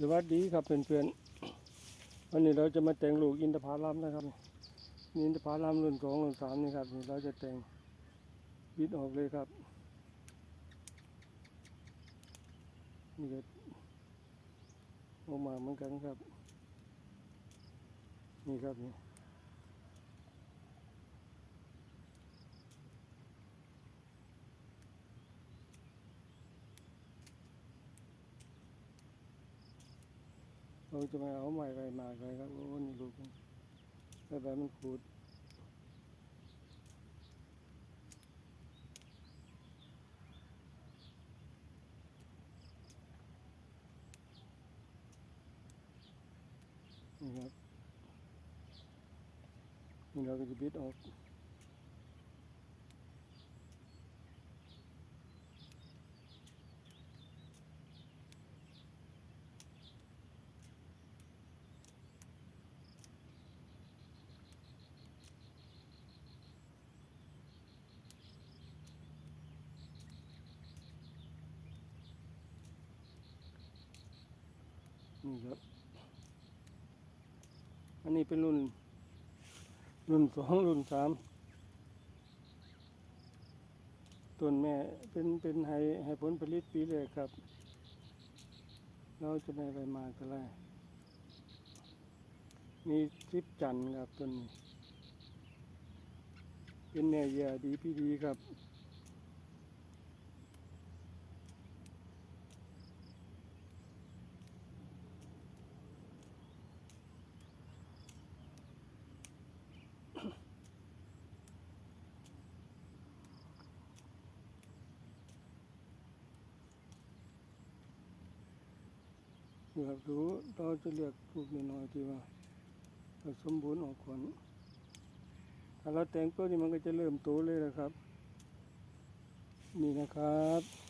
สวัสดีครับเพื่อนๆวันนี้เราจะมาแต่งลูกอินทผลัมนะครับนี่อินทผลัมรุ่นสองรุ่นสามนี่ครับนี่เราจะแต่งบิดออกเลยครับนี่ก็ออกมาเหมือนกันครับ นี่ครับนี่ เราจะมาเอาใหม่ไปมาเลยครับโอ้นี่ลูกมันใบบมันขูดนี่ครับนี่เราก็จะบิดออก นี่ครับ อันนี้เป็นรุ่น รุ่นสองรุ่นสามต้นแม่เป็นเป็นให้ให้ผลผลิตปีแรกครับ เราจะได้ไปมาก็ได้มีทิพจันทร์ครับต้นนี้ เป็นแม่เยียดีพี่ดีครับ นี่ครับดูเราจะเรียกลูกน้อยๆที่ว่าสมบูรณ์ออกผลถ้าเราแต่งตัวนี้มันก็จะเริ่มโตเลยนะครับ นี่นะครับ